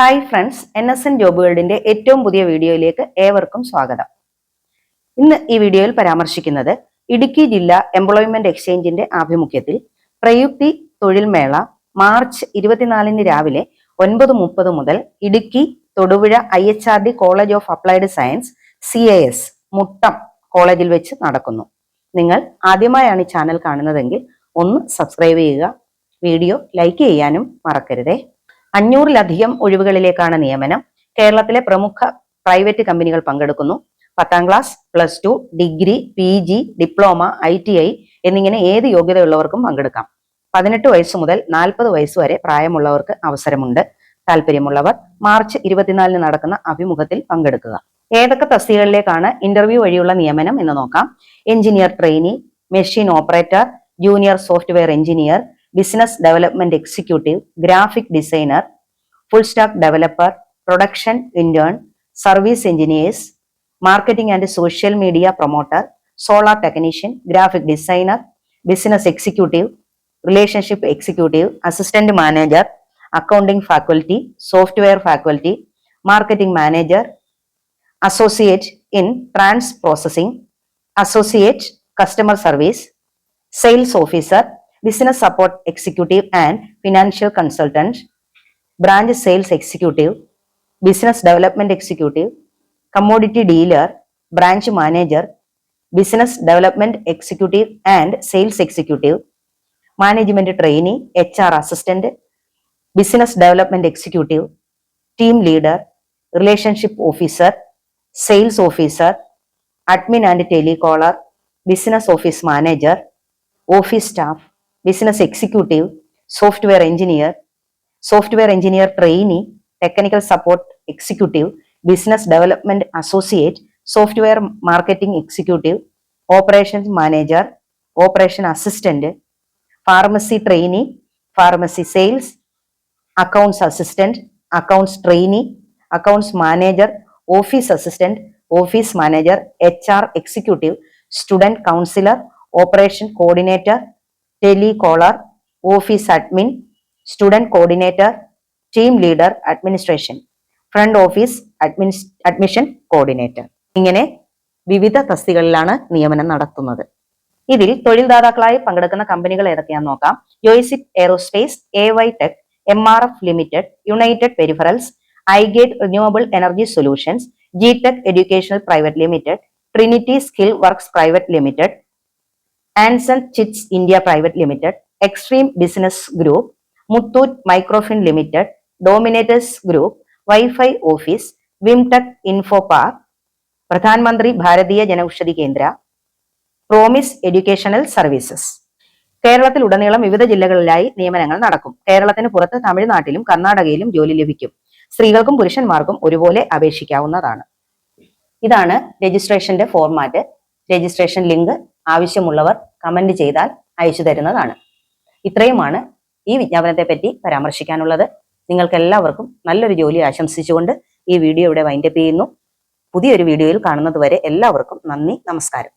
Hi friends N S N job വേൾഡിന്റെ ഏറ്റവും പുതിയ വീഡിയോയിലേക്ക് ഏവർക്കും സ്വാഗതം. ഇന്ന് ഈ വീഡിയോയിൽ പരാമർശിക്കുന്നത് ഇടുക്കി ജില്ലാ എംപ്ലോയ്മെന്റ് എക്സ്ചേഞ്ചിന്റെ ആഭിമുഖ്യത്തിൽ പ്രയുക്തി തൊഴിൽ മേള മാർച്ച് ഇരുപത്തിനാലിന് രാവിലെ ഒൻപത് മുപ്പത് മുതൽ Idukki Thodupuzha I H R D college of applied science C A S Muttom കോളേജിൽ വെച്ച് നടക്കുന്നു. നിങ്ങൾ ആദ്യമായാണ് ഈ ചാനൽ കാണുന്നതെങ്കിൽ ഒന്ന് സബ്സ്ക്രൈബ് ചെയ്യുക വീഡിയോ ലൈക്ക് ചെയ്യാനും മറക്കരുതേ. അഞ്ഞൂറിലധികം ഒഴിവുകളിലേക്കാണ് നിയമനം. കേരളത്തിലെ പ്രമുഖ പ്രൈവറ്റ് കമ്പനികൾ പങ്കെടുക്കുന്നു. പത്താം class plus two degree P G diploma I T I എന്നിങ്ങനെ ഏത് യോഗ്യതയുള്ളവർക്കും പങ്കെടുക്കാം. പതിനെട്ട് വയസ്സ് മുതൽ നാൽപ്പത് വയസ്സ് വരെ പ്രായമുള്ളവർക്ക് അവസരമുണ്ട്. താല്പര്യമുള്ളവർ മാർച്ച് ഇരുപത്തിനാലിന് നടക്കുന്ന അഭിമുഖത്തിൽ പങ്കെടുക്കുക. ഏതൊക്കെ തസ്തികകളിലേക്കാണ് ഇന്റർവ്യൂ വഴിയുള്ള നിയമനം എന്ന് നോക്കാം. Engineer trainee machine operator junior software engineer business development executive graphic designer full stack developer production intern service engineers marketing and social media promoter solar technician graphic designer business executive relationship executive assistant manager accounting faculty software faculty marketing manager associate in trans processing associate customer service sales officer business support executive and financial consultant branch sales executive business development executive commodity dealer branch manager business development executive and sales executive management trainee H R assistant business development executive team leader relationship officer sales officer admin and telecaller business office manager office staff business executive software engineer software engineer trainee technical support executive business development associate software marketing executive operations manager operation assistant pharmacy trainee pharmacy sales accounts assistant accounts trainee accounts manager office assistant office manager H R executive student counsellor operation coordinator telecaller office admin student coordinator team leader administration front office അഡ്മിനിസ് admission coordinator. ഇങ്ങനെ വിവിധ തസ്തികളിലാണ് നിയമനം നടത്തുന്നത്. ഇതിൽ തൊഴിൽദാതാക്കളായി പങ്കെടുക്കുന്ന കമ്പനികൾ ഏതൊക്കെയാണെന്ന് നോക്കാം. യോയിസിക് aerospace A Y tech M R F limited united peripherals iGate renewable energy solutions G tech educational private limited trinity skill works private limited Anson chits India private limited extreme business group Muthoot Microfin limited dominators group wifi office Vimtech info park പ്രധാനമന്ത്രി ഭാരതീയ ജനൌഷധി കേന്ദ്ര promise educational services. കേരളത്തിൽ ഉടനീളം വിവിധ ജില്ലകളിലായി നിയമനങ്ങൾ നടക്കും. കേരളത്തിന് പുറത്ത് തമിഴ്നാട്ടിലും കർണാടകയിലും ജോലി ലഭിക്കും. സ്ത്രീകൾക്കും പുരുഷന്മാർക്കും ഒരുപോലെ അപേക്ഷിക്കാവുന്നതാണ്. ഇതാണ് രജിസ്ട്രേഷന്റെ ഫോർമാറ്റ് രജിസ്ട്രേഷൻ ലിങ്ക്. ആവശ്യമുള്ളവർ കമന്റ് ചെയ്താൽ അയച്ചു തരുന്നതാണ്. ഇത്രയുമാണ് ഈ വിജ്ഞാപനത്തെ പറ്റി പരാമർശിക്കാനുള്ളത്. നിങ്ങൾക്ക് എല്ലാവർക്കും നല്ലൊരു ജോലി ആശംസിച്ചുകൊണ്ട് ഈ വീഡിയോ ഇവിടെ വൈൻഡപ്പ് ചെയ്യുന്നു. പുതിയൊരു വീഡിയോയിൽ കാണുന്നത് വരെ എല്ലാവർക്കും നന്ദി നമസ്കാരം.